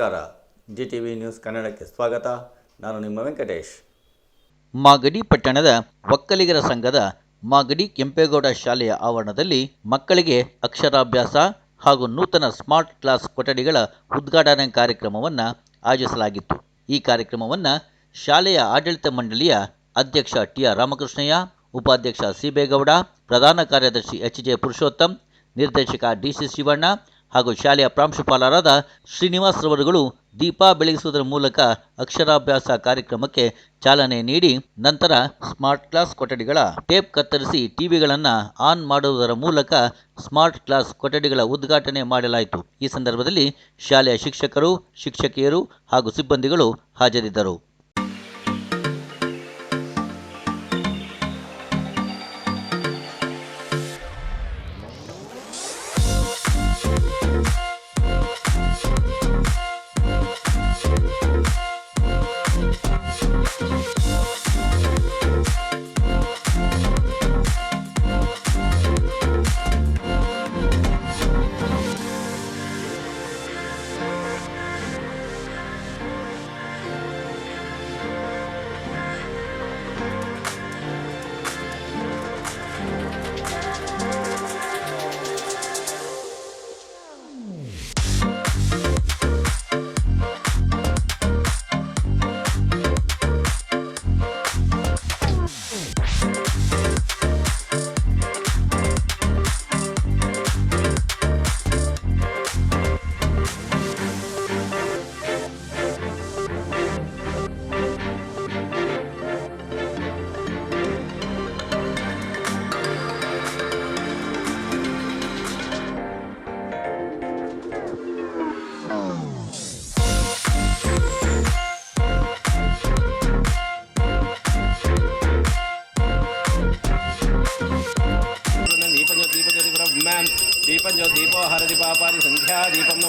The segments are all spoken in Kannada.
ನಮಸ್ಕಾರ. ಜಿ ಟಿ ವಿ ನ್ಯೂಸ್ ಕನ್ನಡಕ್ಕೆ ಸ್ವಾಗತ. ನಾನು ನಿಮ್ಮ ವೆಂಕಟೇಶ್. ಮಾಗಡಿ ಪಟ್ಟಣದ ಒಕ್ಕಲಿಗರ ಸಂಘದ ಮಾಗಡಿ ಕೆಂಪೇಗೌಡ ಶಾಲೆಯ ಆವರಣದಲ್ಲಿ ಮಕ್ಕಳಿಗೆ ಅಕ್ಷರಾಭ್ಯಾಸ ಹಾಗೂ ನೂತನ ಸ್ಮಾರ್ಟ್ ಕ್ಲಾಸ್ ಕೊಠಡಿಗಳ ಉದ್ಘಾಟನಾ ಕಾರ್ಯಕ್ರಮವನ್ನು ಆಯೋಜಿಸಲಾಗಿತ್ತು. ಈ ಕಾರ್ಯಕ್ರಮವನ್ನು ಶಾಲೆಯ ಆಡಳಿತ ಮಂಡಳಿಯ ಅಧ್ಯಕ್ಷ ಟಿ ಆರ್ ರಾಮಕೃಷ್ಣಯ್ಯ, ಉಪಾಧ್ಯಕ್ಷ ಸಿಬೇಗೌಡ ಪ್ರಧಾನ ಕಾರ್ಯದರ್ಶಿ ಎಚ್ ಜೆ ಪುರುಷೋತ್ತಮ್, ನಿರ್ದೇಶಕ ಡಿ ಸಿ ಶಿವಣ್ಣ ಹಾಗೂ ಶಾಲೆಯ ಪ್ರಾಂಶುಪಾಲರಾದ ಶ್ರೀನಿವಾಸ್ ರವರುಗಳು ದೀಪ ಬೆಳಗಿಸುವುದರ ಮೂಲಕ ಅಕ್ಷರಾಭ್ಯಾಸ ಕಾರ್ಯಕ್ರಮಕ್ಕೆ ಚಾಲನೆ ನೀಡಿ ನಂತರ ಸ್ಮಾರ್ಟ್ ಕ್ಲಾಸ್ ಕೊಠಡಿಗಳ ಟೇಪ್ ಕತ್ತರಿಸಿ ಟಿವಿಗಳನ್ನು ಆನ್ ಮಾಡುವುದರ ಮೂಲಕ ಸ್ಮಾರ್ಟ್ ಕ್ಲಾಸ್ ಕೊಠಡಿಗಳ ಉದ್ಘಾಟನೆ ಮಾಡಲಾಯಿತು. ಈ ಸಂದರ್ಭದಲ್ಲಿ ಶಾಲೆಯ ಶಿಕ್ಷಕರು, ಶಿಕ್ಷಕಿಯರು ಹಾಗೂ ಸಿಬ್ಬಂದಿಗಳು ಹಾಜರಿದ್ದರು.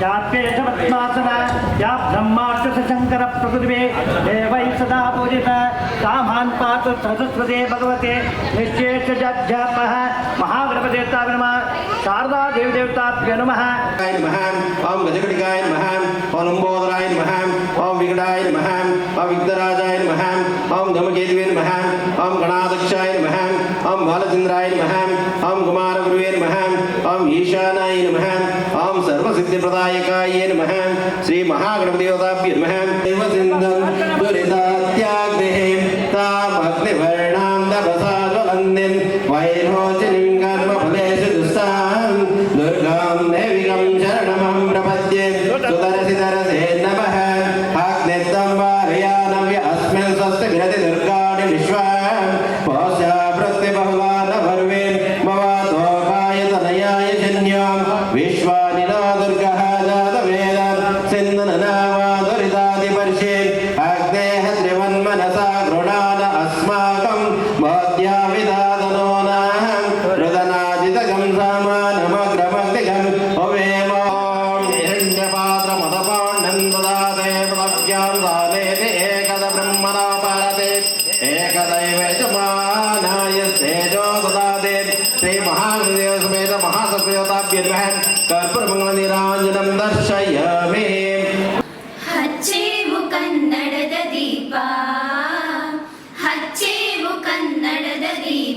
या या ब्रह्माक्षसशङ्कर प्रकृतिभे देवैः सदा पूजिता, कामान् पातु सरस्वते भगवते निश्चेषजाध्यापः महागणपदेवता नमः शारदा देवदेवताभ्यो नमः नमः। ओम गजकटिकाय नमः ओम लंबोदराय नमः ओम विकटाय नमः ओम विघ्नराजाय नमः ओम धमकेतवे नमः ओम गणाध्यक्षाय नमः ओम बालचंद्राय नमः ओम कुमारगुरुवे नमः ओम ईशानाय नमः सर्वसिद्धिप्रदायकाय नमः श्री महागणपतिदेवताभ्यो नमः देवसिन्धं दुरितात्याग्निः तामग्निवर्णां तपसा ज्वलन्तीं वैरोचिनीं कर्मफलेषु दुस्तां दुर्गां देविकं शरणमहं प्रपद्ये सुदर्शितरसे नमः अग्नित्वं वारयानव्य अस्मिन् स्वस्य विरति दुर्गाणि विश्वा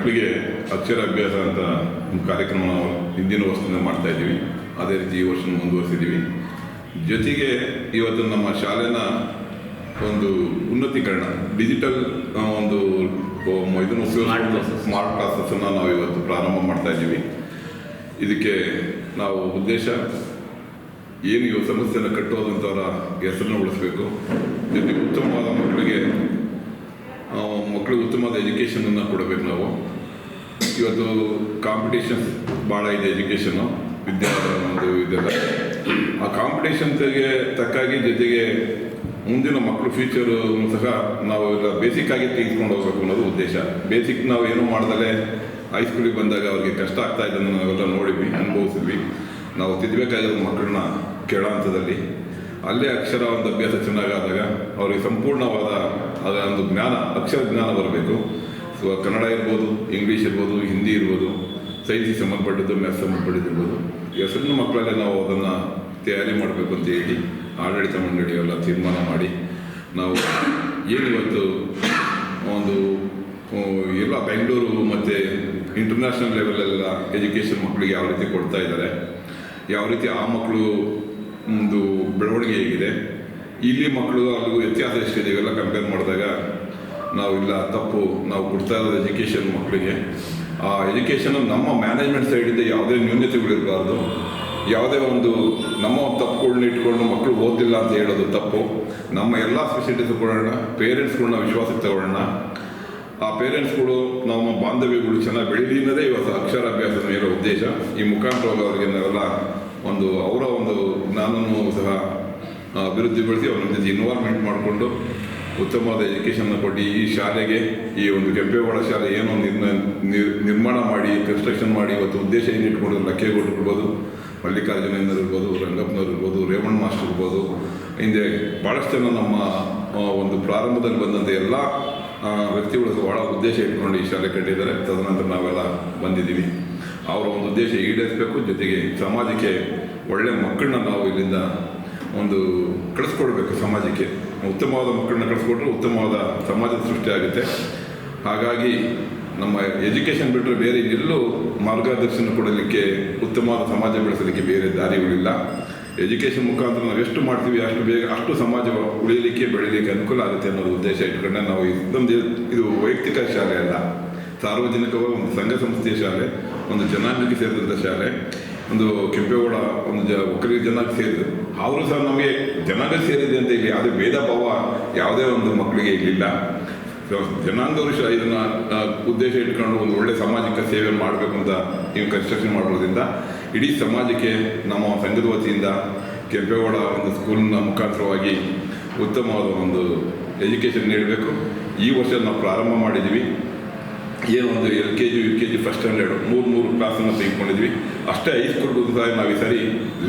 ಮಕ್ಕಳಿಗೆ ಅಕ್ಷರ ಅಭ್ಯಾಸ ಅಂತ ಒಂದು ಕಾರ್ಯಕ್ರಮ ನಾವು ಹಿಂದಿನ ವರ್ಷದಿಂದ ಮಾಡ್ತಾ ಇದ್ದೀವಿ. ಅದೇ ರೀತಿ ಈ ವರ್ಷ ಮುಂದುವರಿಸಿದ್ದೀವಿ. ಜೊತೆಗೆ ಇವತ್ತು ನಮ್ಮ ಶಾಲೆನ ಒಂದು ಉನ್ನತೀಕರಣ ಡಿಜಿಟಲ್ ಒಂದು ಇದನ್ನು ಸ್ಮಾರ್ಟ್ ಕ್ಲಾಸಸ್ಸನ್ನು ನಾವು ಇವತ್ತು ಪ್ರಾರಂಭ ಮಾಡ್ತಾ ಇದ್ದೀವಿ. ಇದಕ್ಕೆ ನಾವು ಉದ್ದೇಶ ಏನು ಇವು ಸಮಸ್ಯೆಯನ್ನು ಕಟ್ಟುವುದಂಥವರ ಹೆಸರನ್ನು ಉಳಿಸ್ಬೇಕು. ಜೊತೆಗೆ ಉತ್ತಮವಾದ ಮಕ್ಕಳಿಗೆ ಮಕ್ಕಳಿಗೆ ಉತ್ತಮವಾದ ಎಜುಕೇಷನನ್ನು ಕೊಡಬೇಕು ನಾವು. ಇವತ್ತು ಕಾಂಪಿಟೇಷನ್ ಭಾಳ ಇದೆ ಎಜುಕೇಷನ್ ವಿದ್ಯಾರ್ಥಿ ಒಂದು ಇದೆಲ್ಲ. ಆ ಕಾಂಪಿಟೇಷನ್ಸ್ಗೆ ತಕ್ಕಾಗಿ ಜೊತೆಗೆ ಮುಂದಿನ ಮಕ್ಕಳು ಫ್ಯೂಚರು ಸಹ ನಾವು ಬೇಸಿಕ್ ಆಗಿ ತೆಗೆದುಕೊಂಡು ಹೋಗ್ಬೇಕು ಅನ್ನೋದು ಉದ್ದೇಶ. ಬೇಸಿಕ್ ನಾವು ಏನು ಮಾಡ್ದಲೇ ಹೈಸ್ಕೂಲಿಗೆ ಬಂದಾಗ ಅವ್ರಿಗೆ ಕಷ್ಟ ಆಗ್ತಾ ಇದ್ದನ್ನು ನಾವೆಲ್ಲ ನೋಡಿದ್ವಿ, ಅನುಭವಿಸಿದ್ವಿ. ನಾವು ತಿದ್ದಬೇಕಾಗಿರೋ ಮಕ್ಕಳನ್ನ ಕೆಳ ಹಂತದಲ್ಲಿ. ಅಲ್ಲೇ ಅಕ್ಷರ ಒಂದು ಅಭ್ಯಾಸ ಚೆನ್ನಾಗಾದಾಗ ಅವರಿಗೆ ಸಂಪೂರ್ಣವಾದ ಅದರ ಒಂದು ಜ್ಞಾನ, ಅಕ್ಷರ ಜ್ಞಾನ ಬರಬೇಕು. ಸೊ ಕನ್ನಡ ಇರ್ಬೋದು ಇಂಗ್ಲೀಷ್ ಇರ್ಬೋದು ಹಿಂದಿ ಇರ್ಬೋದು ಸೈನ್ಸಿಗೆ ಸಂಬಂಧಪಟ್ಟದ್ದು ಮ್ಯಾಥ್ಸ್ ಸಂಬಂಧಪಟ್ಟಿದ್ದಿರ್ಬೋದು ಈಗ ಸಣ್ಣ ಮಕ್ಕಳಲ್ಲೇ ನಾವು ಅದನ್ನು ತಯಾರಿ ಮಾಡಬೇಕು ಅಂತ ಹೇಳಿ ಆಡಳಿತ ಮಂಡಳಿಯೆಲ್ಲ ತೀರ್ಮಾನ ಮಾಡಿ ನಾವು ಏನು ಇವತ್ತು ಒಂದು ಎಲ್ಲ ಬೆಂಗಳೂರು ಮತ್ತು ಇಂಟರ್ನ್ಯಾಷನಲ್ ಲೆವೆಲಲ್ಲೆಲ್ಲ ಎಜುಕೇಷನ್ ಮಕ್ಕಳಿಗೆ ಯಾವ ರೀತಿ ಕೊಡ್ತಾ ಇದ್ದಾರೆ, ಯಾವ ರೀತಿ ಆ ಮಕ್ಕಳು ಒಂದು ಬೆಳವಣಿಗೆ ಹೇಗಿದೆ, ಇಲ್ಲಿ ಮಕ್ಕಳು ಅಲ್ಲಿಗೂ ವ್ಯತ್ಯಾಸ ಎಷ್ಟಿದೆ ಇವೆಲ್ಲ ಕಂಪೇರ್ ಮಾಡಿದಾಗ ನಾವು ಇಲ್ಲ ತಪ್ಪು, ನಾವು ಕೊಡ್ತಾ ಇರೋದು ಎಜುಕೇಷನ್ ಮಕ್ಕಳಿಗೆ. ಆ ಎಜುಕೇಷನ್ ನಮ್ಮ ಮ್ಯಾನೇಜ್ಮೆಂಟ್ ಸೈಡಿಂದ ಯಾವುದೇ ನ್ಯೂನತೆಗಳಿರಬಾರ್ದು ಯಾವುದೇ ಒಂದು ನಮ್ಮ ತಪ್ಪುಗಳನ್ನ ಇಟ್ಕೊಂಡು ಮಕ್ಕಳು ಓದಿಲ್ಲ ಅಂತ ಹೇಳೋದು ತಪ್ಪು. ನಮ್ಮ ಎಲ್ಲ ಫೆಸಿಲಿಟೀಸ್ ಕೊಡೋಣ ಪೇರೆಂಟ್ಸ್ಗಳನ್ನ ವಿಶ್ವಾಸಕ್ಕೆ ತಗೊಳ್ಳೋಣ. ಆ ಪೇರೆಂಟ್ಸ್ಗಳು ನಮ್ಮ ಬಾಂಧವ್ಯಗಳು ಚೆನ್ನಾಗಿ ಬೆಳೀಲಿ ಅನ್ನೋದೇ ಇವತ್ತು ಅಕ್ಷರಾಭ್ಯಾಸದ ಇರೋ ಉದ್ದೇಶ. ಈ ಮುಖಾಂತರ ಅವರಿಗೆ ನಾವೆಲ್ಲ ಒಂದು, ಅವರ ಒಂದು ಜ್ಞಾನವನ್ನು ಸಹ ಅಭಿವೃದ್ಧಿಪಡಿಸಿ ಅವ್ರ ಜೊತೆ ಇನ್ವಾಲ್ವ್ಮೆಂಟ್ ಮಾಡಿಕೊಂಡು ಉತ್ತಮವಾದ ಎಜುಕೇಷನ್ನ ಕೊಟ್ಟು ಈ ಶಾಲೆಗೆ, ಈ ಒಂದು ಕೆಂಪೇಗೌಡ ಶಾಲೆ ಏನೋ ನಿರ್ಮಾಣ ಮಾಡಿ ಕನ್ಸ್ಟ್ರಕ್ಷನ್ ಮಾಡಿ, ಇವತ್ತು ಉದ್ದೇಶ ಏನಿಟ್ಕೊಂಡು ಲಕ್ಕೇಗೌಡರು ಇರ್ಬೋದು ಮಲ್ಲಿಕಾರ್ಜುನ ಇರ್ಬೋದು, ರಂಗಪ್ಪನವ್ರು ಇರ್ಬೋದು, ರೇವಣ್ಣ ಮಾಸ್ಟರ್ ಇರ್ಬೋದು, ಹಿಂದೆ ಭಾಳಷ್ಟು ಜನ ನಮ್ಮ ಒಂದು ಪ್ರಾರಂಭದಲ್ಲಿ ಬಂದಂಥ ಎಲ್ಲ ವ್ಯಕ್ತಿಗಳು ಭಾಳ ಉದ್ದೇಶ ಇಟ್ಕೊಂಡು ಈ ಶಾಲೆ ಕಟ್ಟಿದ್ದಾರೆ. ತದನಂತರ ನಾವೆಲ್ಲ ಬಂದಿದ್ದೀವಿ. ಅವರ ಒಂದು ಉದ್ದೇಶ ಈಡೇರಿಸಬೇಕು. ಜೊತೆಗೆ ಸಮಾಜಕ್ಕೆ ಒಳ್ಳೆ ಮಕ್ಕಳನ್ನ ನಾವು ಇಲ್ಲಿಂದ ಒಂದು ಕಳಿಸ್ಕೊಡ್ಬೇಕು ಸಮಾಜಕ್ಕೆ. ಉತ್ತಮವಾದ ಮಕ್ಕಳನ್ನ ಕಳಿಸ್ಕೊಟ್ರೆ ಉತ್ತಮವಾದ ಸಮಾಜದ ಸೃಷ್ಟಿ ಆಗುತ್ತೆ. ಹಾಗಾಗಿ ನಮ್ಮ ಎಜುಕೇಷನ್ ಬಿಟ್ಟರೆ ಬೇರೆ ಎಲ್ಲೂ ಮಾರ್ಗದರ್ಶನ ಕೊಡಲಿಕ್ಕೆ, ಉತ್ತಮವಾದ ಸಮಾಜ ಬೆಳೆಸಲಿಕ್ಕೆ ಬೇರೆ ದಾರಿಗಳಿಲ್ಲ. ಎಜುಕೇಷನ್ ಮುಖಾಂತರ ನಾವು ಎಷ್ಟು ಮಾಡ್ತೀವಿ, ಅಷ್ಟು ಬೇಗ ಅಷ್ಟು ಸಮಾಜ ಉಳಿಯಲಿಕ್ಕೆ ಬೆಳೀಲಿಕ್ಕೆ ಅನುಕೂಲ ಆಗುತ್ತೆ ಅನ್ನೋದು ಉದ್ದೇಶ ಇಟ್ಕೊಂಡೆ ನಾವು ಇದೊಂದು ಇದು ವೈಯಕ್ತಿಕ ಶಾಲೆ ಅಲ್ಲ. ಸಾರ್ವಜನಿಕವಾಗಿ ಒಂದು ಸಂಘ ಸಂಸ್ಥೆಯ ಶಾಲೆ, ಒಂದು ಜನಾಂಗಕ್ಕೆ ಸೇರಿದಂಥ ಶಾಲೆ, ಒಂದು ಕೆಂಪೇಗೌಡ ಒಂದು ಜ, ಒಕ್ಕಲಿಗ ಜನಕ್ಕೆ ಅವರು ಸಹ ನಮಗೆ ಜನಾಂಗ ಸೇರಿದೆ ಅಂತ ಇಲ್ಲಿ ಯಾವುದೇ ಭೇದ ಭಾವ ಯಾವುದೇ ಒಂದು ಮಕ್ಕಳಿಗೆ ಇರಲಿಲ್ಲ. ಜನಾಂಗವರು ಸಹ ಇದನ್ನ ಉದ್ದೇಶ ಇಟ್ಕೊಂಡು ಒಂದು ಒಳ್ಳೆ ಸಾಮಾಜಿಕ ಸೇವೆ ಮಾಡಬೇಕು ಅಂತ ನೀವು ಕನ್ಸ್ಟ್ರಕ್ಷನ್ ಮಾಡೋದ್ರಿಂದ ಇಡೀ ಸಮಾಜಕ್ಕೆ ನಮ್ಮ ಸಂಘದ ವತಿಯಿಂದ ಕೆಂಪೇಗೌಡ ಒಂದು ಸ್ಕೂಲ್ನ ಮುಖಾಂತರವಾಗಿ ಉತ್ತಮವಾದ ಒಂದು ಎಜುಕೇಷನ್ ನೀಡಬೇಕು. ಈ ವರ್ಷ ನಾವು ಪ್ರಾರಂಭ ಮಾಡಿದ್ದೀವಿ. ಏನು ಒಂದು L K G U K G first standard ಮೂರು ಮೂರು ಕ್ಲಾಸನ್ನು ತೆಗೆದುಕೊಂಡಿದ್ವಿ. ಅಷ್ಟೇ ಹೈಸ್ಕೂಲ್ಗೂ ಸಹ ನಾವು ಈ ಸರಿ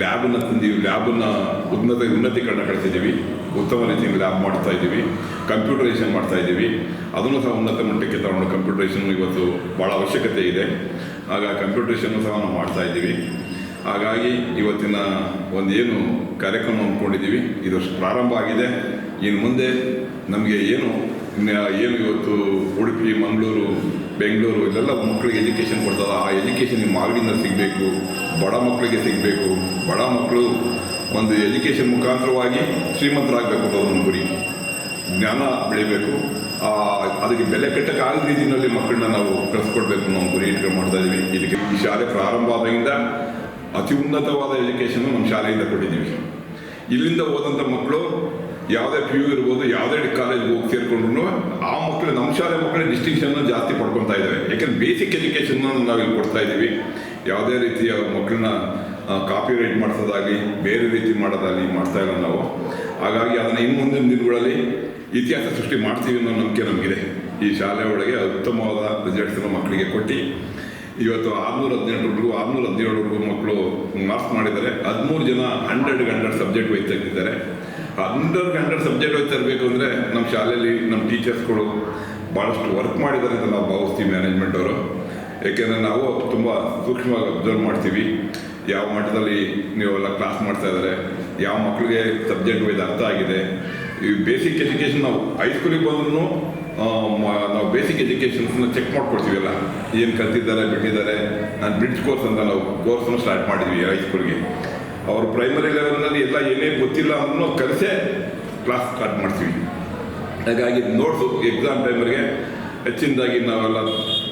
ಲ್ಯಾಬನ್ನು ತಂದೀವಿ. ಲ್ಯಾಬನ್ನು ಉನ್ನತ, ಉನ್ನತೀಕರಣ ಕಳಿಸಿದ್ದೀವಿ ಉತ್ತಮ ರೀತಿಯಲ್ಲಿ ಲ್ಯಾಬ್ ಮಾಡ್ತಾ ಇದ್ದೀವಿ. ಕಂಪ್ಯೂಟರೈಸೇಷನ್ ಮಾಡ್ತಾ ಇದ್ದೀವಿ. ಅದನ್ನು ಸಹ ಉನ್ನತ ಮಟ್ಟಕ್ಕೆ ತಗೊಂಡು ಕಂಪ್ಯೂಟರೈಸೇಷನ್ ಇವತ್ತು ಭಾಳ ಅವಶ್ಯಕತೆ ಇದೆ. ಆಗ ಕಂಪ್ಯೂಟರೈಸೇಷನ್ ಸಹ ನಾವು ಮಾಡ್ತಾ ಇದ್ದೀವಿ. ಹಾಗಾಗಿ ಇವತ್ತಿನ ಒಂದು ಏನು ಕಾರ್ಯಕ್ರಮ ಅಂದ್ಕೊಂಡಿದ್ದೀವಿ, ಇದು ಪ್ರಾರಂಭ ಆಗಿದೆ. ಇನ್ನು ಮುಂದೆ ನಮಗೆ ಏನು ಏನು ಇವತ್ತು ಉಡುಪಿ, ಮಂಗಳೂರು ಬೆಂಗಳೂರು, ಇಲ್ಲೆಲ್ಲ ಮಕ್ಕಳಿಗೆ ಎಜುಕೇಷನ್ ಕೊಡ್ತಾರೆ. ಆ ಎಜುಕೇಷನ್ ಮಾಗಡಿಂದ ಸಿಗಬೇಕು. ಬಡ ಮಕ್ಕಳಿಗೆ ಸಿಗಬೇಕು. ಬಡ ಮಕ್ಕಳು ಒಂದು ಎಜುಕೇಷನ್ ಮುಖಾಂತರವಾಗಿ ಶ್ರೀಮಂತರಾಗಬೇಕು ನಮ್ಮ ಗುರಿ. ಜ್ಞಾನ ಬೆಳಿಬೇಕು. ಅದಕ್ಕೆ ಬೆಲೆ ಕಟ್ಟಕ್ಕೆ ಆಗದ ರೀತಿಯಲ್ಲಿ ಮಕ್ಕಳನ್ನ ನಾವು ಕಳಿಸ್ಕೊಡ್ಬೇಕು ಒಂದು ಗುರಿ ಇಟ್ಕೊಂಡು ಮಾಡ್ತಾ ಇದ್ದೀವಿ ಇದಕ್ಕೆ ಈ ಶಾಲೆ ಪ್ರಾರಂಭ ಆದಾಗಿಂದ ಅತಿ ಉನ್ನತವಾದ ಎಜುಕೇಷನ್ ನಮ್ಮ ಶಾಲೆಯಿಂದ ಕೊಟ್ಟಿದ್ದೀವಿ. ಇಲ್ಲಿಂದ ಹೋದಂಥ ಮಕ್ಕಳು ಯಾವುದೇ ಪಿ ಯು ಇರ್ಬೋದು, ಯಾವುದೇ ಕಾಲೇಜ್ ಹೋಗಿ ಸೇರ್ಕೊಂಡ್ರು ಆ ಮಕ್ಕಳು ನಮ್ಮ ಶಾಲೆ ಮಕ್ಕಳು ಡಿಸ್ಟಿಂಕ್ಷನ್ ಜಾಸ್ತಿ ಪಡ್ಕೊತಾ ಇದ್ದಾರೆ ಯಾಕಂದ್ರೆ ಬೇಸಿಕ್ ಎಜುಕೇಷನ್ ನಾವು ಇಲ್ಲಿ ಕೊಡ್ತಾ ಇದ್ದೀವಿ. ಯಾವುದೇ ರೀತಿಯ ಮಕ್ಕಳನ್ನ ಕಾಪಿ ರೈಟ್ ಮಾಡಿಸೋದಾಗಲಿ, ಬೇರೆ ರೀತಿ ಮಾಡೋದಾಗಲಿ ಮಾಡ್ತಾ ಇಲ್ಲ ನಾವು. ಹಾಗಾಗಿ ಅದನ್ನು ಇನ್ನು ಮುಂದಿನ ದಿನಗಳಲ್ಲಿ ಇತಿಹಾಸ ಸೃಷ್ಟಿ ಮಾಡ್ತೀವಿ ಅನ್ನೋ ನಂಬಿಕೆ ನಮಗಿದೆ. ಈ ಶಾಲೆ ಒಳಗೆ ಉತ್ತಮವಾದ ರಿಸಲ್ಟ್ಸನ್ನು ಮಕ್ಕಳಿಗೆ ಕೊಟ್ಟು, ಇವತ್ತು ಆರ್ನೂರ ಹದಿನೆಂಟರವರೆಗೂ, ಆರ್ನೂರ ಹದಿನೇಳರವರೆಗೂ ಮಕ್ಕಳು ಮಾರ್ಕ್ಸ್ ಮಾಡಿದ್ದಾರೆ. ಹದಿಮೂರು ಜನ ಹಂಡ್ರೆಡ್ ಹಂಡ್ರೆಡ್ ಸಬ್ಜೆಕ್ಟ್ ವೈಸ್ ಇದ್ದಾರೆ. ಹಂಡ್ರೆಡ್ ಹಂಡ್ರೆಡ್ ಸಬ್ಜೆಕ್ಟ್ ಹೋಗಿ ಇರಬೇಕು ಅಂದರೆ ನಮ್ಮ ಶಾಲೆಯಲ್ಲಿ ನಮ್ಮ ಟೀಚರ್ಸ್ಗಳು ಭಾಳಷ್ಟು ವರ್ಕ್ ಮಾಡಿದ್ದಾರೆ ಅಂತ ನಾವು ಭಾವಿಸ್ತೀವಿ ಮ್ಯಾನೇಜ್ಮೆಂಟ್ ಅವರು. ಏಕೆಂದರೆ ನಾವು ತುಂಬ ಸೂಕ್ಷ್ಮವಾಗಿ ಅಬ್ಸರ್ವ್ ಮಾಡ್ತೀವಿ. ಯಾವ ಮಟ್ಟದಲ್ಲಿ ನೀವೆಲ್ಲ ಕ್ಲಾಸ್ ಮಾಡ್ತಾ ಇದ್ದಾರೆ, ಯಾವ ಮಕ್ಕಳಿಗೆ ಸಬ್ಜೆಕ್ಟ್ ವೈಸ್ ಅರ್ಥ ಆಗಿದೆ. ಈ ಬೇಸಿಕ್ ಎಜುಕೇಷನ್ ನಾವು ಹೈಸ್ಕೂಲಿಗೆ ಬಂದ್ರೂ ನಾವು ಬೇಸಿಕ್ ಎಜುಕೇಷನ್ಸ್ನ ಚೆಕ್ ಮಾಡ್ಕೊಡ್ತೀವಲ್ಲ ಏನು ಕಲ್ತಿದ್ದಾರೆ, ಬಿಟ್ಟಿದ್ದಾರೆ, ನಾನು ಬ್ರಿಡ್ಜ್ ಕೋರ್ಸ್ ಅಂತ ನಾವು ಕೋರ್ಸನ್ನು ಸ್ಟಾರ್ಟ್ ಮಾಡಿದ್ವಿ ಹೈಸ್ಕೂಲ್ಗೆ ಅವರು ಪ್ರೈಮರಿ ಲೆವೆಲ್ನಲ್ಲಿ ಎಲ್ಲ ಏನೇ ಗೊತ್ತಿಲ್ಲ ಅನ್ನೋ ಕಲಿಸೇ ಕ್ಲಾಸ್ ಸ್ಟಾರ್ಟ್ ಮಾಡ್ತೀವಿ. ಹಾಗಾಗಿ ನೋಟ್ಸು ಎಕ್ಸಾಮ್ ಟೈಮರಿಗೆ ಹೆಚ್ಚಿನದಾಗಿ ನಾವೆಲ್ಲ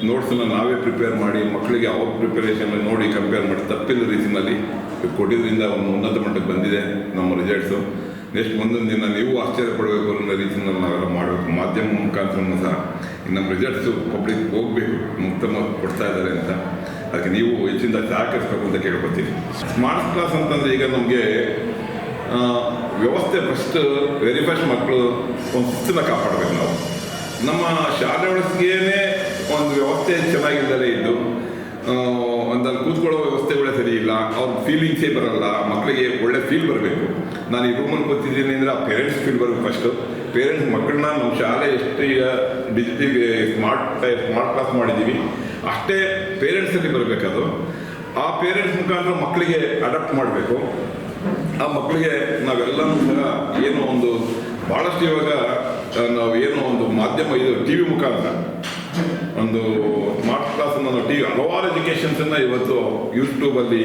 ನೋಟ್ಸನ್ನ ನಾವೇ ಪ್ರಿಪೇರ್ ಮಾಡಿ ಮಕ್ಕಳಿಗೆ ಅವ್ರ ಪ್ರಿಪರೇಷನ್ ನೋಡಿ ಕಂಪೇರ್ ಮಾಡಿ ತಪ್ಪಿದ ರೀತಿಯಲ್ಲಿ ಕೊಟ್ಟಿದ್ದರಿಂದ ಒಂದು ಉನ್ನತ ಮಟ್ಟಕ್ಕೆ ಬಂದಿದೆ ನಮ್ಮ ರಿಸಲ್ಟ್ಸು ನೆಕ್ಸ್ಟ್ ಮುಂದಿನ ದಿನ ನೀವು ಆಶ್ಚರ್ಯ ಪಡಬೇಕು ಅನ್ನೋ ರೀತಿಯಲ್ಲಿ ನಾವೆಲ್ಲ ಮಾಡಬೇಕು. ಮಾಧ್ಯಮ ಮುಖಾಂತರ ಸಹ ನಮ್ಮ ರಿಸಲ್ಟ್ಸು ಪಬ್ಲಿಕ್ ಹೋಗಬೇಕು. ಉತ್ತಮ ಕೊಡ್ತಾ ಇದ್ದಾರೆ ಅಂತ ಅದಕ್ಕೆ ನೀವು ಹೆಚ್ಚಿನ ಸಹಕರಿಸಬೇಕು ಅಂತ ಕೇಳ್ಕೊತೀನಿ ಸ್ಮಾರ್ಟ್ ಕ್ಲಾಸ್ ಅಂತಂದರೆ ಈಗ ನಮಗೆ ವ್ಯವಸ್ಥೆ ಫಸ್ಟ್ ವೆರಿ ಫಸ್ಟ್ ಮಕ್ಕಳು ಒಂದು ಶಿಸ್ತನ್ನ ಕಾಪಾಡಬೇಕು ನಾವು. ನಮ್ಮ ಶಾಲೆ ಒಳಗೇನೆ ಒಂದು ವ್ಯವಸ್ಥೆ ಚೆನ್ನಾಗಿಲ್ಲದೆ ಇದ್ದು ಒಂದು ಕೂತ್ಕೊಳ್ಳೋ ವ್ಯವಸ್ಥೆಗಳೇ ಸರಿ ಇಲ್ಲ, ಅವ್ರ ಫೀಲಿಂಗ್ಸೇ ಬರಲ್ಲ ಮಕ್ಕಳಿಗೆ ಒಳ್ಳೆ ಫೀಲ್ ಬರಬೇಕು. ನಾನು ಈ ರೂಮಲ್ಲಿ ಕೂತಿದ್ದೀನಿ ಅಂದರೆ ಆ ಪೇರೆಂಟ್ಸ್ ಫೀಲ್ ಬರಬೇಕು ಫಸ್ಟು ಪೇರೆಂಟ್ಸ್ ಮಕ್ಕಳನ್ನ ನಮ್ಮ ಶಾಲೆ ಎಷ್ಟು ಈಗ ಡಿಜಿಟಲ್ ಸ್ಮಾರ್ಟ್ ಸ್ಮಾರ್ಟ್ ಕ್ಲಾಸ್ ಮಾಡಿದ್ದೀವಿ ಅಷ್ಟೇ ಪೇರೆಂಟ್ಸಲ್ಲಿ ಬರಬೇಕದು ಆ ಪೇರೆಂಟ್ಸ್ ಮುಖಾಂತರ ಮಕ್ಕಳಿಗೆ ಅಡಾಪ್ಟ್ ಮಾಡಬೇಕು. ಆ ಮಕ್ಕಳಿಗೆ ನಾವೆಲ್ಲನೂ ಸಹ ಏನೋ ಒಂದು ಭಾಳಷ್ಟು ಇವಾಗ ನಾವು ಏನೋ ಒಂದು ಮಾಧ್ಯಮ ಇದು ಟಿ ವಿ ಮುಖಾಂತರ. ಒಂದು ಸ್ಮಾರ್ಟ್ ಕ್ಲಾಸನ್ನು ನಾವು ಟಿ ವಿ ಹಲವಾರು ಎಜುಕೇಷನ್ಸನ್ನು ಇವತ್ತು ಯೂಟ್ಯೂಬಲ್ಲಿ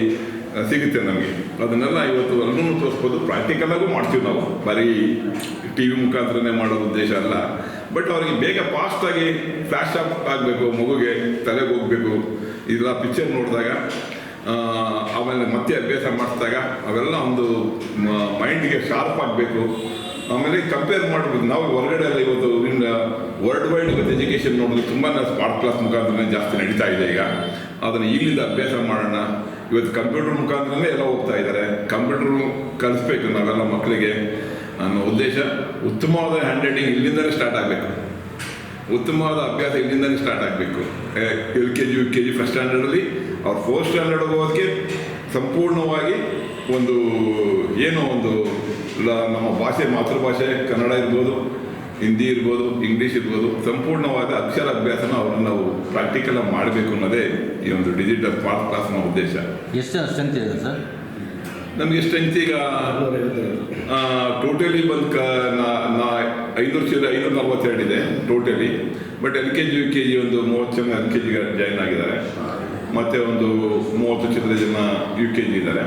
ಸಿಗುತ್ತೆ ನಮಗೆ. ಅದನ್ನೆಲ್ಲ ಇವತ್ತು ಎಲ್ಲರೂ ತೋರಿಸ್ಬೋದು. ಪ್ರಾಕ್ಟಿಕಲಾಗೂ ಮಾಡ್ತೀವಿ ನಾವು. ಬರೀ ಟಿ ವಿ ಮುಖಾಂತರನೇ ಮಾಡೋ ಉದ್ದೇಶ ಅಲ್ಲ. ಬಟ್ ಅವರಿಗೆ ಬೇಗ ಫಾಸ್ಟಾಗಿ ಫ್ಲಾಶ್ ಅಪ್ ಆಗಬೇಕು, ಮಗುಗೆ ತಲೆಗೆ ಹೋಗಬೇಕು. ಇದೆಲ್ಲ ಪಿಕ್ಚರ್ ನೋಡಿದಾಗ ಆಮೇಲೆ ಮತ್ತೆ ಅಭ್ಯಾಸ ಮಾಡಿಸಿದಾಗ ಅವೆಲ್ಲ ಒಂದು ಮೈಂಡ್ಗೆ ಶಾರ್ಪ್ ಆಗಬೇಕು. ಆಮೇಲೆ ಕಂಪೇರ್ ಮಾಡಬೇಕು. ನಾವು ಹೊರಗಡೆ ಎಲ್ಲ ಇವತ್ತು ವರ್ಲ್ಡ್ ವೈಡ್ ಇವತ್ತು ಎಜುಕೇಷನ್ ನೋಡಿದ್ರೆ ತುಂಬಾ ಸ್ಮಾರ್ಟ್ ಕ್ಲಾಸ್ ಮುಖಾಂತರ ಜಾಸ್ತಿ ನಡೀತಾ ಇದೆ ಈಗ. ಅದನ್ನು ಇಲ್ಲಿಂದ ಅಭ್ಯಾಸ ಮಾಡೋಣ. ಇವತ್ತು ಕಂಪ್ಯೂಟರ್ ಮುಖಾಂತರನೇ ಎಲ್ಲ ಹೋಗ್ತಾ ಇದ್ದಾರೆ. ಕಂಪ್ಯೂಟರ್ ಕಲಿಸ್ಬೇಕು ನಾವೆಲ್ಲ ಮಕ್ಕಳಿಗೆ. ಅನ್ನೋ ಉದ್ದೇಶ ಉತ್ತಮವಾದ ಹ್ಯಾಂಡ್ ರೈಟಿಂಗ್ ಇಲ್ಲಿಂದಲೇ ಸ್ಟಾರ್ಟ್ ಆಗಬೇಕು. ಉತ್ತಮವಾದ ಅಭ್ಯಾಸ ಇಲ್ಲಿಂದಲೇ ಸ್ಟಾರ್ಟ್ ಆಗಬೇಕು. L K G U K G first ಸ್ಟ್ಯಾಂಡರ್ಡಲ್ಲಿ ಅವ್ರು ಫೋರ್ತ್ ಸ್ಟ್ಯಾಂಡರ್ಡ್ ಹೋಗೋದಕ್ಕೆ ಸಂಪೂರ್ಣವಾಗಿ ಒಂದು ಏನೋ ಒಂದು ನಮ್ಮ ಭಾಷೆ, ಮಾತೃಭಾಷೆ, ಕನ್ನಡ ಇರ್ಬೋದು, ಹಿಂದಿ ಇರ್ಬೋದು ಇಂಗ್ಲೀಷ್ ಇರ್ಬೋದು, ಸಂಪೂರ್ಣವಾದ ಅಕ್ಷರ ಅಭ್ಯಾಸನ ಅವ್ರನ್ನ ನಾವು ಪ್ರಾಕ್ಟಿಕಲ್ ಮಾಡಬೇಕು ಅನ್ನೋದೇ ಈ ಒಂದು ಡಿಜಿಟಲ್ ಸ್ಮಾರ್ಟ್ ಕ್ಲಾಸ್ನ ಉದ್ದೇಶ. ಎಷ್ಟು ಇದೆ ಸರ್? ನಮಗೆ ಸ್ಟ್ರೆಂತ್ ಈಗ ಟೋಟಲಿ ಬಂದು ಕ ಐನೂರು ಚೀಲ ಐನೂರ ನಲ್ವತ್ತೆರಡು ಇದೆ totally but L K G U K G ಒಂದು ಮೂವತ್ತು ಜನ ಎಲ್ ಕೆ ಜಿಗೆ ಜಾಯ್ನ್ ಆಗಿದ್ದಾರೆ. ಮತ್ತು ಒಂದು ಮೂವತ್ತು ಚಿತ್ರ ಜನ ಯು ಕೆ ಜಿ ಇದ್ದಾರೆ.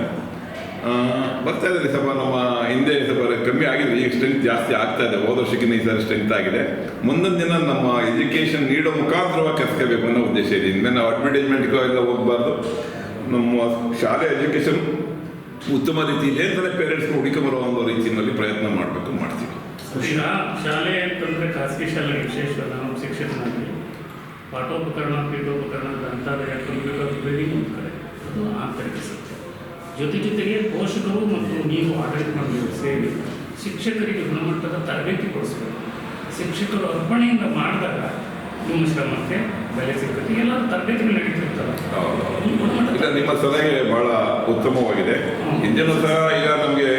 ಬರ್ತಾ ಇದ್ದಾರೆ ಸ್ವಲ್ಪ ನಮ್ಮ ಹಿಂದೆ ಸ್ವಲ್ಪ ಕಮ್ಮಿ ಆಗಿದೆ, ಈಗ ಸ್ಟ್ರೆಂತ್ ಜಾಸ್ತಿ ಆಗ್ತಾ ಇದೆ. ಹೋದ ವರ್ಷಕ್ಕಿಂತ ಈ ಸಲ ಸ್ಟ್ರೆಂತ್ ಆಗಿದೆ. ಮುಂದಿನ ದಿನ ನಮ್ಮ ಎಜುಕೇಷನ್ ನೀಡೋ ಮುಖಾಂತರವಾಗಿ ಕಲಿಸ್ಕೋಬೇಕು ಅನ್ನೋ ಉದ್ದೇಶ ಇದೆ. ಇನ್ಮೇಲೆ ನಾವು ಅಡ್ವರ್ಟೈಸ್ಮೆಂಟ್ಗೂ ಎಲ್ಲ ಹೋಗಬಾರ್ದು. ನಮ್ಮ ಶಾಲೆ ಎಜುಕೇಷನ್ ಉತ್ತಮ ರೀತಿಯಲ್ಲಿ ಅಂತಾನೆ ಪೇರೆಂಟ್ಸ್ ಹುಡುಕಿ ಬರೋ ಒಂದು ರೀತಿಯಲ್ಲಿ ಪ್ರಯತ್ನ ಮಾಡಬೇಕು, ಮಾಡ್ತೀವಿ. ಶಾಲೆ ಅಂತಂದರೆ ಖಾಸಗಿ ಶಾಲೆ ವಿಶೇಷ ನಾವು ಶಿಕ್ಷಕನಾಗಿ. ಪಾಠೋಪಕರಣ, ಪೀಠೋಪಕರಣ ಗ್ರಂಥಾಲಯ ಕಂಪ್ಯೂಟರ್ ಬಿಲ್ಡಿಂಗ್ ಒಂದು ಕಡೆ. ಅದು ಜೊತೆ ಜೊತೆಗೆ ಪೋಷಕರು ಮತ್ತು ನೀವು ಆಡಳಿತ ಮಾಡಬೇಕು ಸೇರಿ ಶಿಕ್ಷಕರಿಗೆ ಗುಣಮಟ್ಟದ ತರಬೇತಿ ಕೊಡಿಸಬೇಕು. ಶಿಕ್ಷಕರು ಅರ್ಪಣೆಯಿಂದ ಮಾಡಿದಾಗ ನಿಮ್ಮ ಶ್ರಮಕ್ಕೆ ಬೆಲೆ ಸಿಗ್ತದೆ. ಎಲ್ಲ ತರಬೇತಿಗಳು ನಡೀತಿರ್ತವೆ ಇಲ್ಲ ನಿಮ್ಮ ಸಲಹೆ ಬಹಳ ಉತ್ತಮವಾಗಿದೆ. ಹಿಂದಿನ ಸಹ ಈಗ ನಮಗೆ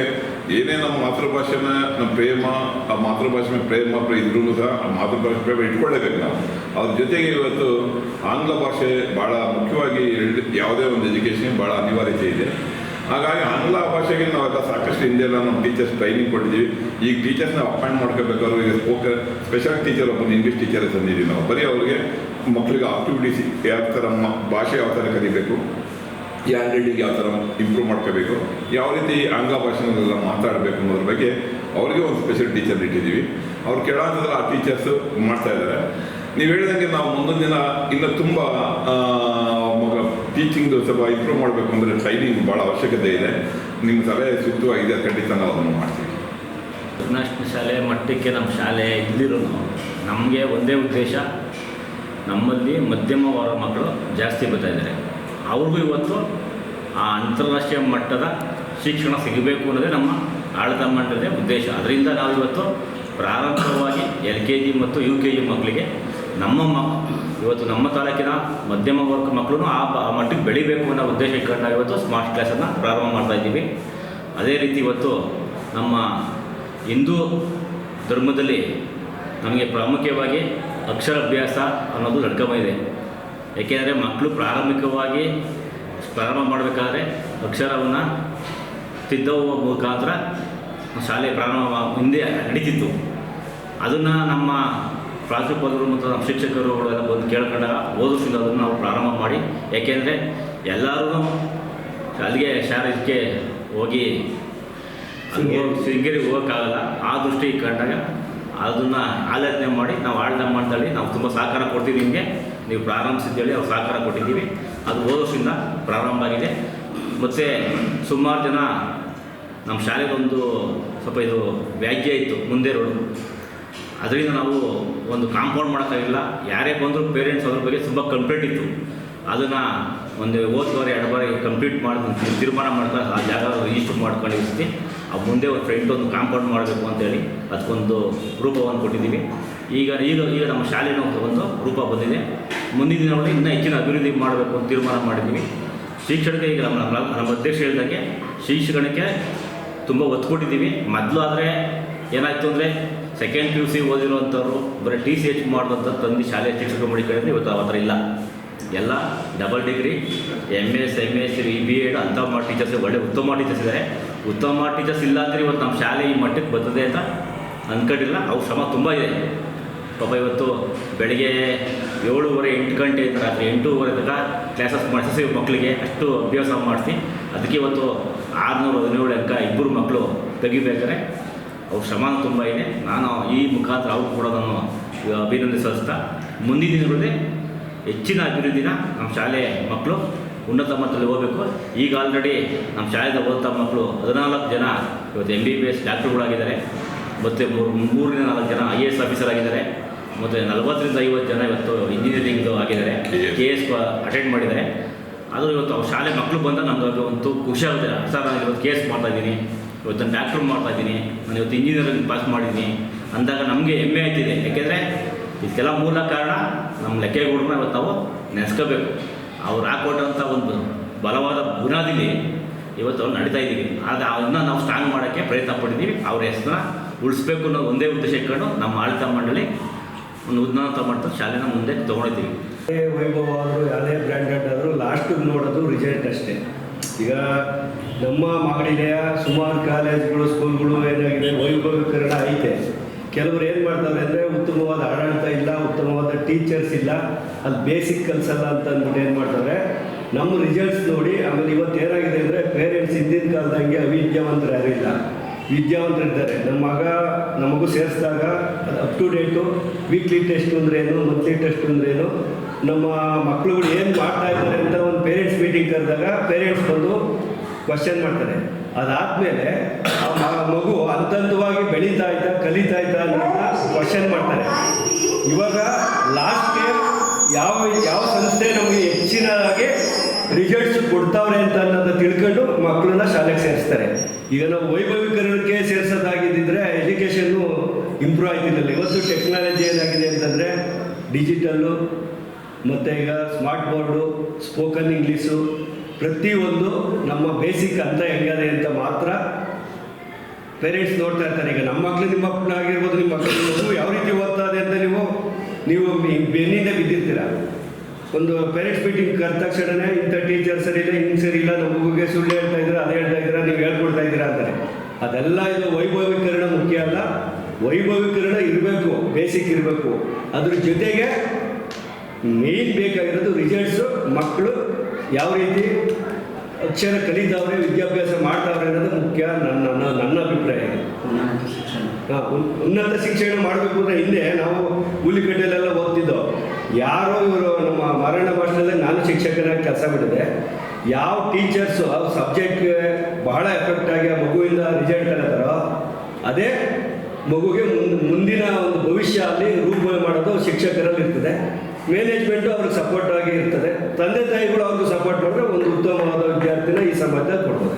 ಏನೇ ನಮ್ಮ ಮಾತೃಭಾಷೆನ ನಮ್ಮ ಪ್ರೇಮ ಆ ಮಾತೃಭಾಷೆ ಮೇಲೆ ಪ್ರೇಮ ಮಾತ್ರ ಇದ್ರೂ ಸಹ ಆ ಮಾತೃಭಾಷೆ ಪ್ರೇಮ ಇಟ್ಕೊಳ್ಳೇಬೇಕು ನಾವು. ಅದ್ರ ಜೊತೆಗೆ ಇವತ್ತು ಆಂಗ್ಲ ಭಾಷೆ ಭಾಳ ಮುಖ್ಯವಾಗಿ ಯಾವುದೇ ಒಂದು ಎಜುಕೇಷನ್ ಭಾಳ ಅನಿವಾರ್ಯತೆ ಇದೆ. ಹಾಗಾಗಿ ಆಂಗ್ಲ ಭಾಷೆಗೆ ನಾವೆಲ್ಲ ಸಾಕಷ್ಟು ಹಿಂದೆ ಎಲ್ಲ ನಮ್ಮ ಟೀಚರ್ಸ್ ಟ್ರೈನಿಂಗ್ ಕೊಟ್ಟಿದ್ದೀವಿ. ಈಗ ಟೀಚರ್ಸ್ನ ಅಪಾಯಿಂಟ್ ಮಾಡ್ಕೋಬೇಕಾದ್ರೆ ಈಗ ಸ್ಪೋಕನ್ ಸ್ಪೆಷಲ್ ಟೀಚರ್ ಒಬ್ಬ ಇಂಗ್ಲೀಷ್ ಟೀಚರ್ ತಂದಿದ್ದೀವಿ ನಾವು. ಬರೀ ಅವ್ರಿಗೆ ಮಕ್ಕಳಿಗೆ ಆಕ್ಟಿವಿಟೀಸ್ ಯಾವ ಥರ ಭಾಷೆ ಯಾವ ಥರ ಕಲಿಬೇಕು ಹ್ಯಾಂಡ್ ಯಾವ ಥರ ಇಂಪ್ರೂವ್ ಮಾಡ್ಕೋಬೇಕು, ಯಾವ ರೀತಿ ಆಂಗ್ಲ ಭಾಷೆಗಳೆಲ್ಲ ಮಾತಾಡಬೇಕು ಅನ್ನೋದ್ರ ಬಗ್ಗೆ ಅವರಿಗೆ ಒಂದು ಸ್ಪೆಷಲ್ ಟೀಚರ್ ಇಟ್ಟಿದ್ದೀವಿ. ಅವ್ರು ಕೆಳಹಂತದಲ್ಲಿ ಆ ಟೀಚರ್ಸು ಮಾಡ್ತಾ ಇದ್ದಾರೆ. ನೀವು ಹೇಳಿದಂಗೆ ನಾವು ಮುಂದೊಂದು ದಿನ ಇನ್ನು ತುಂಬ ಮಗ ಟೀಚಿಂಗ್ ಸ್ವಲ್ಪ ಇಂಪ್ರೂವ್ ಮಾಡಬೇಕು ಅಂದರೆ ಟ್ರೈನಿಂಗ್ ಭಾಳ ಅವಶ್ಯಕತೆ ಇದೆ. ನಿಮ್ಮ ಸಲಹೆ ಸೂಕ್ತವಾಗಿದೆ ಖಂಡಿತ ನಾವು ಅದನ್ನು ಮಾಡ್ತೀವಿ. ಶಾಲೆ ಮಟ್ಟಕ್ಕೆ ನಮ್ಮ ಶಾಲೆ ಇಲ್ಲಿರೋ ನಮಗೆ ಒಂದೇ ಉದ್ದೇಶ ನಮ್ಮಲ್ಲಿ ಮಧ್ಯಮ ವರ್ಗ ಮಕ್ಕಳು ಜಾಸ್ತಿ ಬರ್ತಾ ಇದ್ದಾರೆ. ಅವ್ರಿಗೂ ಇವತ್ತು ಆ ಅಂತಾರಾಷ್ಟ್ರೀಯ ಮಟ್ಟದ ಶಿಕ್ಷಣ ಸಿಗಬೇಕು ಅನ್ನೋದೇ ನಮ್ಮ ಆಡಳಿತ ಮಂಡಳಿಯ ಉದ್ದೇಶ. ಅದರಿಂದ ನಾವು ಇವತ್ತು ಪ್ರಾರಂಭವಾಗಿ ಎಲ್ ಕೆ ಜಿ ಮತ್ತು ಯು ಕೆ ಜಿ ಮಕ್ಕಳಿಗೆ ನಮ್ಮ ಮ, ಇವತ್ತು ನಮ್ಮ ತಾಲೂಕಿನ ಮಧ್ಯಮ ವರ್ಗ ಮಕ್ಕಳು ಆ ಮಟ್ಟಿಗೆ ಬೆಳಿಬೇಕು ಅನ್ನೋ ಉದ್ದೇಶ ಇಟ್ಕೊಂಡು ನಾವು ಇವತ್ತು ಸ್ಮಾರ್ಟ್ ಕ್ಲಾಸನ್ನು ಪ್ರಾರಂಭ ಮಾಡ್ತಾ ಇದ್ದೀವಿ. ಅದೇ ರೀತಿ ಇವತ್ತು ನಮ್ಮ ಹಿಂದೂ ಧರ್ಮದಲ್ಲಿ ನಮಗೆ ಪ್ರಾಮುಖ್ಯವಾಗಿ ಅಕ್ಷರಾಭ್ಯಾಸ ಅನ್ನೋದು ನಡ್ಕೊಂಬಂದಿದೆ ಏಕೆಂದರೆ ಮಕ್ಕಳು ಪ್ರಾರಂಭಿಕವಾಗಿ ಪ್ರಾರಂಭ ಮಾಡಬೇಕಾದ್ರೆ ಅಕ್ಷರವನ್ನು ತಿದ್ದುವ ಮುಖಾಂತರ ಶಾಲೆ ಪ್ರಾರಂಭ ಹಿಂದೆ ನಡೀತಿತ್ತು. ಅದನ್ನು ನಮ್ಮ ಪ್ರಾಂಶುಪಾಲರು ಮತ್ತು ನಮ್ಮ ಶಿಕ್ಷಕರುಗಳೆಲ್ಲ ಬಂದು ಕೇಳ್ಕೊಂಡಾಗ ಓದಿಸಿದ ಅದನ್ನು ನಾವು ಪ್ರಾರಂಭ ಮಾಡಿ. ಏಕೆಂದರೆ ಎಲ್ಲರೂ ಅಲ್ಲಿಗೆ ಶಾಲೆಗೆ ಹೋಗಿ ಶೃಂಗೇರಿಗೆ ಹೋಗೋಕ್ಕಾಗಲ್ಲ. ಆ ದೃಷ್ಟಿ ಇಟ್ಕೊಂಡಾಗ ಅದನ್ನು ಆಲೋಚನೆ ಮಾಡಿ ನಾವು ಆಡಳಿತ ಮಾಡ್ತಾಳಿ ನಾವು ತುಂಬ ಸಹಕಾರ ಕೊಡ್ತೀವಿ ನಿಮಗೆ. ನೀವು ಪ್ರಾರಂಭಿಸಿದ್ದೇಳಿ ಅವ್ರು ಸಹಕಾರ ಕೊಟ್ಟಿದ್ದೀವಿ. ಅದು ಹೋದ ಪ್ರಾರಂಭ ಆಗಿದೆ. ಮತ್ತು ಸುಮಾರು ಜನ ನಮ್ಮ ಶಾಲೆಗೊಂದು ಸ್ವಲ್ಪ ಇದು ವ್ಯಾಜ್ಯ ಇತ್ತು ಮುಂದೆ ರೋಡು. ಅದರಿಂದ ನಾವು ಒಂದು ಕಾಂಪೌಂಡ್ ಮಾಡೋಕ್ಕಾಗಿಲ್ಲ ಯಾರೇ ಬಂದರೂ ಪೇರೆಂಟ್ಸ್ ಅದ್ರ ಬಗ್ಗೆ ತುಂಬ ಕಂಪ್ಲೇಂಟ್ ಇತ್ತು. ಅದನ್ನು ಒಂದು ಹೋದ ಬಾರಿ ಎರಡು ಬಾರಿ ಕಂಪ್ಲೀಟ್ ಮಾಡಿ ತೀರ್ಮಾನ ಮಾಡ್ಕೊಂಡು ಆ ಜಾಗ ರಿಜಿಸ್ಟರ್ ಮಾಡ್ಕೊಂಡು ಇರಿಸಿ ಆ ಮುಂದೆ ಒಂದು ಫ್ರೆಂಡ್ ಒಂದು ಕಾಂಪೌಂಡ್ ಮಾಡಬೇಕು ಅಂತೇಳಿ ಅದಕ್ಕೊಂದು ರೂಪವನ್ನು ಕೊಟ್ಟಿದ್ದೀವಿ. ಈಗ ಈಗ ಈಗ ನಮ್ಮ ಶಾಲೆನ ಒಂದು ರೂಪ ಬಂದಿದೆ. ಮುಂದಿನ ದಿನಗಳಲ್ಲಿ ಇನ್ನೂ ಹೆಚ್ಚಿನ ಅಭಿವೃದ್ಧಿ ಮಾಡಬೇಕು ಅಂತ ತೀರ್ಮಾನ ಮಾಡಿದ್ದೀವಿ. ಶಿಕ್ಷಣಕ್ಕೆ ಈಗ ನಮ್ಮ ನಮ್ಮ ಅಧ್ಯಕ್ಷ ಹೇಳಿದಂಗೆ ಶಿಕ್ಷಣಕ್ಕೆ ತುಂಬ ಒತ್ತು ಕೊಟ್ಟಿದ್ದೀವಿ. ಮೊದಲು ಆದರೆ ಏನಾಯಿತು ಅಂದರೆ ಸೆಕೆಂಡ್ ಪಿ ಯು ಸಿ ಓದಿರುವಂಥವ್ರು ಬರೀ ಟಿ ಸಿ ಎಚ್ ಮಾಡುವಂಥ ತಂದು ಶಾಲೆಯ ಶಿಕ್ಷಕ ಮಾಡಿಕೊಂಡಿದ್ರೆ ಇವತ್ತು ಆ ಥರ ಇಲ್ಲ. ಎಲ್ಲ double degree M S M S B Ed ಅಂಥ ಮಾಡಿ ಟೀಚರ್ಸ್ ಒಳ್ಳೆ ಉತ್ತಮ ಟೀಚರ್ಸ್ ಇದ್ದಾರೆ. ಉತ್ತಮ ಟೀಚರ್ಸ್ ಇಲ್ಲ ಅಂದರೆ ಇವತ್ತು ನಮ್ಮ ಶಾಲೆ ಈ ಮಟ್ಟಕ್ಕೆ ಬರ್ತದೆ ಅಂತ ಅಂದ್ಕೊಂಡಿಲ್ಲ ಅವ್ರ ಶ್ರಮ ತುಂಬ ಇದೆ. ಪಾಪ ಇವತ್ತು ಬೆಳಿಗ್ಗೆ ಏಳುವರೆ, ಎಂಟು ಗಂಟೆ ರಾತ್ರಿ ಎಂಟೂವರೆ ತನಕ ಕ್ಲಾಸಸ್ ಮಾಡಿಸಿ ಮಕ್ಕಳಿಗೆ ಅಷ್ಟು ಅಭ್ಯಾಸ ಮಾಡಿಸಿ. ಅದಕ್ಕೆ ಇವತ್ತು ಆರುನೂರ, ಹದಿನೇಳು ಅಂಕ ಇಬ್ಬರು ಮಕ್ಕಳು ತೆಗಿಬೇಕಾದ್ರೆ ಅವ್ರ ಶ್ರಮ ತುಂಬ ಇದೆ. ನಾನು ಈ ಮುಖಾಂತರ ಅವ್ರು ಕೂಡ ನಾನು ಅಭಿನಂದಿಸ್ತಾ ಮುಂದಿನ ದಿನಗಳಲ್ಲಿ ಹೆಚ್ಚಿನ ಅಭಿವೃದ್ಧಿನ ನಮ್ಮ ಶಾಲೆ ಮಕ್ಕಳು ಉನ್ನತ ಮಟ್ಟದಲ್ಲಿ ಹೋಗಬೇಕು. ಈಗ ಆಲ್ರೆಡಿ ನಮ್ಮ ಶಾಲೆಯಿಂದ ಓದ್ತಾ ಮಕ್ಕಳು ಹದಿನಾಲ್ಕು ಜನ ಇವತ್ತು ಎಂ ಬಿ ಬಿ ಎಸ್ ಡಾಕ್ಟ್ರುಗಳಾಗಿದ್ದಾರೆ. ಮತ್ತು ಮೂರು ಮೂರರಿಂದ ನಾಲ್ಕು ಜನ ಐ ಎ ಎಸ್ ಆಫೀಸರ್ ಆಗಿದ್ದಾರೆ. ಮತ್ತು ನಲವತ್ತರಿಂದ ಐವತ್ತು ಜನ ಇವತ್ತು ಇಂಜಿನಿಯರಿಂಗ್ ಆಗಿದ್ದಾರೆ. ಕೆ ಎಸ್ ಅಟೆಂಡ್ ಮಾಡಿದ್ದಾರೆ. ಅದು ಇವತ್ತು ಅವ್ರ ಶಾಲೆ ಮಕ್ಕಳು ಬಂದಾಗ ನಮ್ಗೆ ಒಂದು ಖುಷಿ ಆಗುತ್ತೆ. ಸರ್ ನಾನು ಇವತ್ತು ಕೆ ಎಸ್ ಮಾಡ್ತಾಯಿದ್ದೀನಿ ಇವತ್ತು ನಾನು ಡಾಕ್ಟ್ರು ಮಾಡ್ತಾಯಿದ್ದೀನಿ ನಾನು ಇವತ್ತು ಇಂಜಿನಿಯರಿಂಗ್ ಪಾಸ್ ಮಾಡಿದ್ದೀನಿ. ಅಂದಾಗ ನಮಗೆ ಹೆಮ್ಮೆ ಆಯ್ತಿದೆ. ಯಾಕೆಂದರೆ ಇದಕ್ಕೆಲ್ಲ ಮೂಲ ಕಾರಣ ನಮ್ಮ ಲೆಕ್ಕಗೌಡ್ರನ್ನ ಇವತ್ತು ನಾವು ನೆನೆಸ್ಕೋಬೇಕು. ಅವ್ರು ಹಾಕೊಟ್ಟಂಥ ಒಂದು ಬಲವಾದ ಬುನಾದಿಲಿ ಇವತ್ತು ಅವ್ರು ನಡೀತಾ ಇದ್ದೀವಿ. ಆದರೆ ಅದನ್ನ ನಾವು ಸ್ಟ್ರಾಂಗ್ ಮಾಡೋಕ್ಕೆ ಪ್ರಯತ್ನ ಪಡಿದೀವಿ ಅವ್ರ ಹೆಸರನ್ನ ಉಳಿಸ್ಬೇಕು ಅನ್ನೋ ಒಂದೇ ಉದ್ದೇಶ ಇಟ್ಕೊಂಡು ನಮ್ಮ ಆಡಳಿತ ಮಂಡಳಿ ಒಂದು ಉನ್ನತ ಮಟ್ಟದ ಶಾಲೆನ ಮುಂದೆ ತೊಗೊಂಡಿದ್ದೀವಿ. ವೈಭವ ಆದರೂ ಯಾವುದೇ ಬ್ರ್ಯಾಂಡೆಡ್ ಆದರೂ ಲಾಸ್ಟಿಗೆ ನೋಡೋದು ರಿಸಲ್ಟ್ ಅಷ್ಟೇ. ಈಗ ನಮ್ಮ ಮಾಗಡಿಲೆಯ ಸುಮಾರು ಕಾಲೇಜ್ಗಳು ಸ್ಕೂಲ್ಗಳು ಏನಾಗಿದೆ ವೈಭವೀಕರಣ ಐತೆ. ಕೆಲವರು ಏನು ಮಾಡ್ತಾರೆ ಅಂದರೆ ಉತ್ತಮವಾದ ಆಡಳಿತ ಇಲ್ಲ, ಉತ್ತಮವಾದ ಟೀಚರ್ಸ್ ಇಲ್ಲ ಅಲ್ಲಿ ಬೇಸಿಕ್ ಕಲ್ಸಲ್ಲ ಅಂತ ಅಂದ್ಬಿಟ್ಟು ಏನು ಮಾಡ್ತಾರೆ? ನಮ್ಮ ರಿಸಲ್ಟ್ಸ್ ನೋಡಿ, ಆಮೇಲೆ ಇವತ್ತು ಏನಾಗಿದೆ ಅಂದರೆ ಪೇರೆಂಟ್ಸ್ ಹಿಂದಿನ ಕಾಲದಂಗೆ ಅವಿದ್ಯಾವಂತರು ಯಾರೂ ಇಲ್ಲ. ವಿದ್ಯಾವಂತರು ಇದ್ದಾರೆ. ನಮ್ಮ ಮಗ ನಮಗೂ ಸೇರಿಸಿದಾಗ up to date weekly test ಅಂದ್ರೇನು ಮಂತ್ಲಿ ಟೆಸ್ಟ್ ಅಂದ್ರೇನು ನಮ್ಮ ಮಕ್ಕಳುಗಳು ಏನು ಮಾಡ್ತಾ ಇದ್ದಾರೆ ಅಂತ ಒಂದು ಪೇರೆಂಟ್ಸ್ ಮೀಟಿಂಗ್ ಕರೆದಾಗ ಪೇರೆಂಟ್ಸ್ ಬಂದು ಕ್ವಶನ್ ಮಾಡ್ತಾರೆ. ಅದಾದಮೇಲೆ ಮಗು ಹಂತ ಹಂತವಾಗಿ ಬೆಳೀತಾ ಇದ್ದ, ಕಲಿತಾ ಇದ್ದ ಅನ್ನೋದನ್ನ ಕ್ವಶನ್ ಮಾಡ್ತಾರೆ. ಇವಾಗ ಲಾಸ್ಟ್ಗೆ ಯಾವ ಯಾವ ಸಂಸ್ಥೆ ನಮಗೆ ಹೆಚ್ಚಿನದಾಗಿ ರಿಸಲ್ಟ್ಸ್ ಕೊಡ್ತಾವ್ರೆ ಅಂತ ಅನ್ನೋದನ್ನ ತಿಳ್ಕೊಂಡು ಮಕ್ಕಳನ್ನ ಶಾಲೆಗೆ ಸೇರಿಸ್ತಾರೆ. ಈಗ ನಾವು ವೈಭವೀಕರಣಕ್ಕೆ ಸೇರಿಸೋದಾಗಿದ್ದಿದ್ರೆ ಎಜುಕೇಷನ್ನು ಇಂಪ್ರೂವ್ ಆಗಿದ್ದಿಲ್ಲ ಇವತ್ತು ಟೆಕ್ನಾಲಜಿ ಏನಾಗಿದೆ ಅಂತಂದರೆ ಡಿಜಿಟಲ್ಲು ಮತ್ತು ಈಗ ಸ್ಮಾರ್ಟ್ ಬೋರ್ಡು ಸ್ಪೋಕನ್ ಇಂಗ್ಲೀಷು ಪ್ರತಿಯೊಂದು ನಮ್ಮ ಬೇಸಿಕ್ ಅಂತ ಹೆಂಗದೆ ಅಂತ ಮಾತ್ರ ಪೇರೆಂಟ್ಸ್ ನೋಡ್ತಾ ಇರ್ತಾರೆ. ಈಗ ನಮ್ಮ ಮಕ್ಕಳು ನಿಮ್ಮ ಮಕ್ಕಳು ಆಗಿರ್ಬೋದು, ನಿಮ್ಮ ಮಕ್ಕಳು ಯಾವ ರೀತಿ ಓದ್ತಾ ಇದೆ ಅಂತ ನೀವು ನೀವು ಬೆನ್ನಿಂದ ಬಿದ್ದಿರ್ತೀರ. ಒಂದು ಪೇರೆಂಟ್ಸ್ ಮೀಟಿಂಗ್ ಕರೆದ ತಕ್ಷಣನೇ ಇಂಥ ಟೀಚರ್ ಇಲ್ಲ ಹಿಂಗೆ ಸರಿ ಇಲ್ಲ ನಮ್ಮ ಮಗುಗೆ ಸುಳ್ಳು ಹೇಳ್ತಾ ಇದ್ದೀರಾ, ಅದೇ ಹೇಳ್ತಾ ಇದ್ದೀರಾ, ನೀವು ಹೇಳ್ಕೊಡ್ತಾ ಇದ್ದೀರಾ ಅಂತಾರೆ. ಅದೆಲ್ಲ ಇದು ವೈಭವೀಕರಣ ಮುಖ್ಯ ಅಲ್ಲ. ವೈಭವೀಕರಣ ಇರಬೇಕು ಬೇಸಿಕ್ ಇರಬೇಕು. ಅದ್ರ ಜೊತೆಗೆ ಮೇನ್ ಬೇಕಾಗಿರೋದು ರಿಸಲ್ಟ್ಸು ಮಕ್ಕಳು ಯಾವ ರೀತಿ ಅಕ್ಷರ ಕಲಿತಾವ್ರೆ ವಿದ್ಯಾಭ್ಯಾಸ ಮಾಡ್ತಾವ್ರೆ ಅನ್ನೋದು ಮುಖ್ಯ ನನ್ನ ನನ್ನ ನನ್ನ ಅಭಿಪ್ರಾಯ. ಉನ್ನತ ಶಿಕ್ಷಣ. ಮಾಡಬೇಕು ಅಂದರೆ ಹಿಂದೆ ನಾವು ಕೂಲಿಕಟ್ಟೆಲೆಲ್ಲ ಓದ್ತಿದ್ದೋ ಯಾರೋ ಇವರು ನಮ್ಮ ಮರಣ ಭಾಷೆಯಲ್ಲೇ ನಾನು ಶಿಕ್ಷಕನಾಗಿ ಕೆಲಸ ಬಿಡಿದೆ ಯಾವ ಟೀಚರ್ಸು ಸಬ್ಜೆಕ್ಟ್ಗೆ ಬಹಳ ಎಫೆಕ್ಟ್ ಆಗಿ ಆ ಮಗುವಿಂದ ರಿಸಲ್ಟ್ ಕಲಿತಾರೋ ಅದೇ ಮಗುಗೆ ಮುಂದಿನ ಒಂದು ಭವಿಷ್ಯ ಅಲ್ಲಿ ರೂಪ ಮಾಡೋದು ಶಿಕ್ಷಕರಲ್ಲಿ ಇರ್ತದೆ ಮ್ಯಾನೇಜ್ಮೆಂಟು ಅವ್ರಿಗೆ ಸಪೋರ್ಟ್ ಆಗಿ ಇರ್ತದೆ. ತಂದೆ ತಾಯಿಗಳು ಅವ್ರಿಗೆ ಸಪೋರ್ಟ್ ಮಾಡಿದ್ರೆ ಒಂದು ಉತ್ತಮವಾದ ವಿದ್ಯಾರ್ಥಿನ ಈ ಸಮಾಜದಲ್ಲಿ ಕೊಡ್ಬೋದು